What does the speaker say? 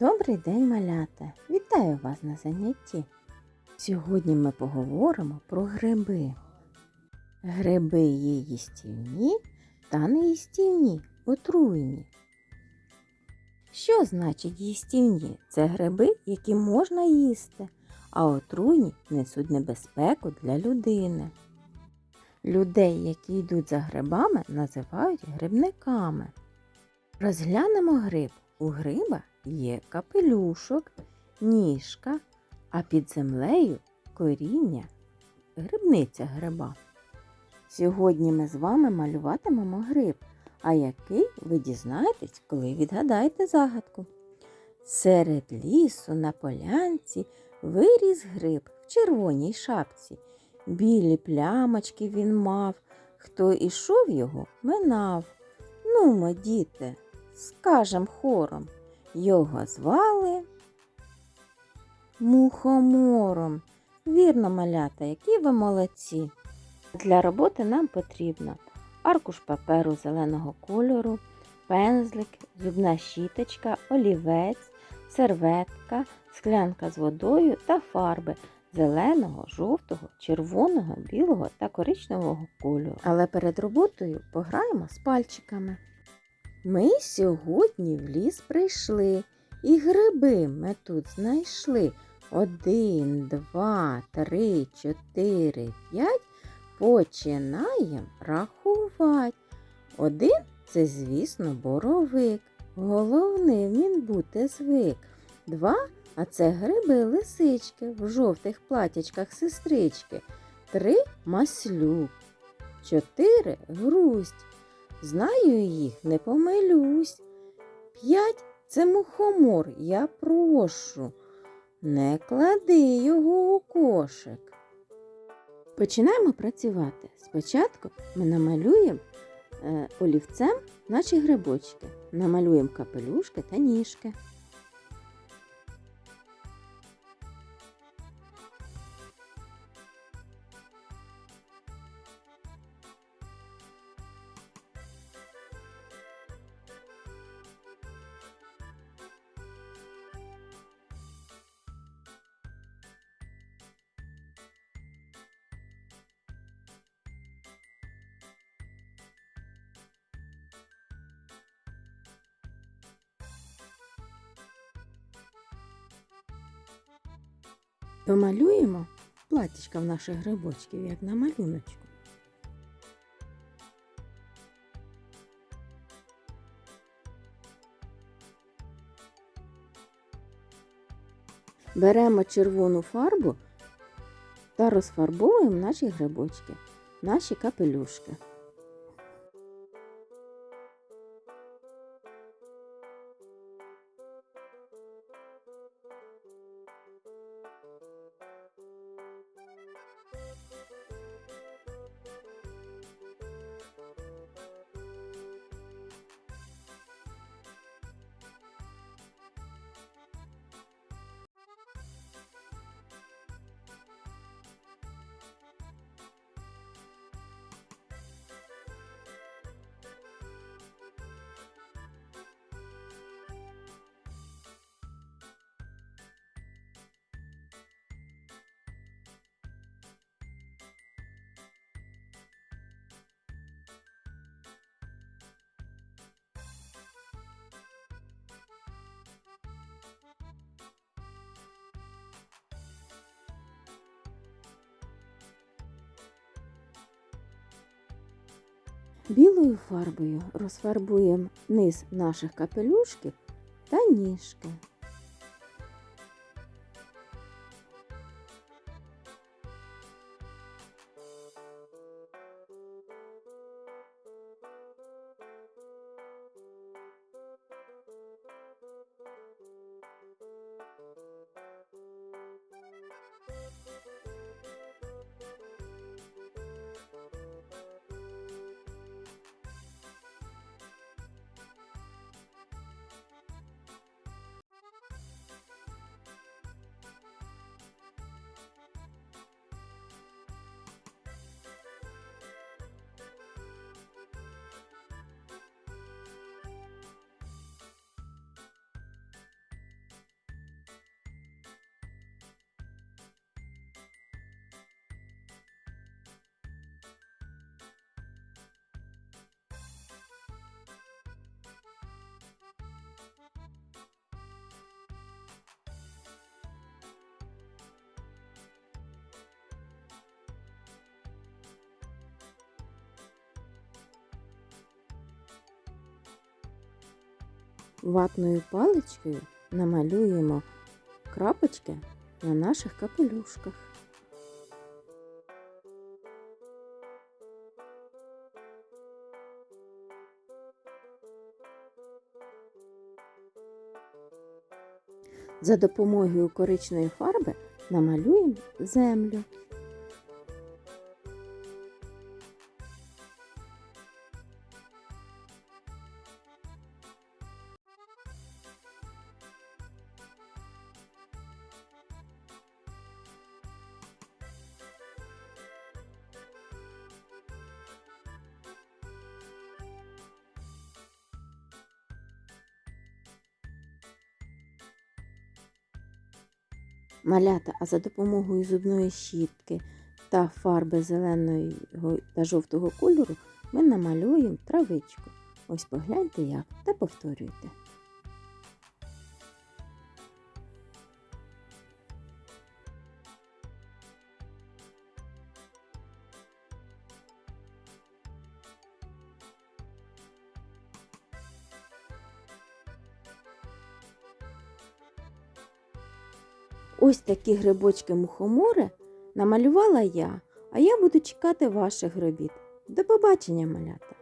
Добрий день, малята! Вітаю вас на занятті. Сьогодні ми поговоримо про гриби. Гриби є їстівні та неїстівні, отруйні. Що значить їстівні? Це гриби, які можна їсти, а отруйні несуть небезпеку для людини. Людей, які йдуть за грибами, називають грибниками. Розглянемо гриб. У гриба є капелюшок, ніжка, а під землею коріння, грибниця гриба. Сьогодні ми з вами малюватимемо гриб, а який ви дізнаєтесь, коли відгадаєте загадку. Серед лісу на полянці виріс гриб в червоній шапці. Білі плямочки він мав, хто ішов його, минав. Нумо, діти, скажем хором. Його звали мухомором. Вірно, малята, які ви молодці. Для роботи нам потрібно аркуш паперу зеленого кольору, пензлик, зубна щіточка, олівець, серветка, склянка з водою та фарби зеленого, жовтого, червоного, білого та коричневого кольору. Але перед роботою пограємо з пальчиками. Ми сьогодні в ліс прийшли, і гриби ми тут знайшли. Один, два, три, чотири, п'ять. Починаємо рахувати. Один це, звісно, боровик. Головний він бути звик. Два а це гриби лисички в жовтих платячках сестрички. Три маслюк. Чотири грусть. Знаю їх, не помилюсь. П'ять це мухомор, я прошу. Не клади його у кошик. Починаємо працювати. Спочатку ми намалюємо е, олівцем наші грибочки. Намалюємо капелюшки та ніжки. Домалюємо платічка в наших грибочків, як на малюночку. Беремо червону фарбу та розфарбовуємо наші грибочки, наші капелюшки. Білою фарбою розфарбуємо низ наших капелюшків та ніжки. Ватною паличкою намалюємо крапочки на наших капелюшках. За допомогою коричної фарби намалюємо землю. Малята, а за допомогою зубної щітки та фарби зеленого та жовтого кольору ми намалюємо травичку. Ось погляньте як та повторюйте. Ось такі грибочки мухомори намалювала я, а я буду чекати ваших робіт. До побачення, малята!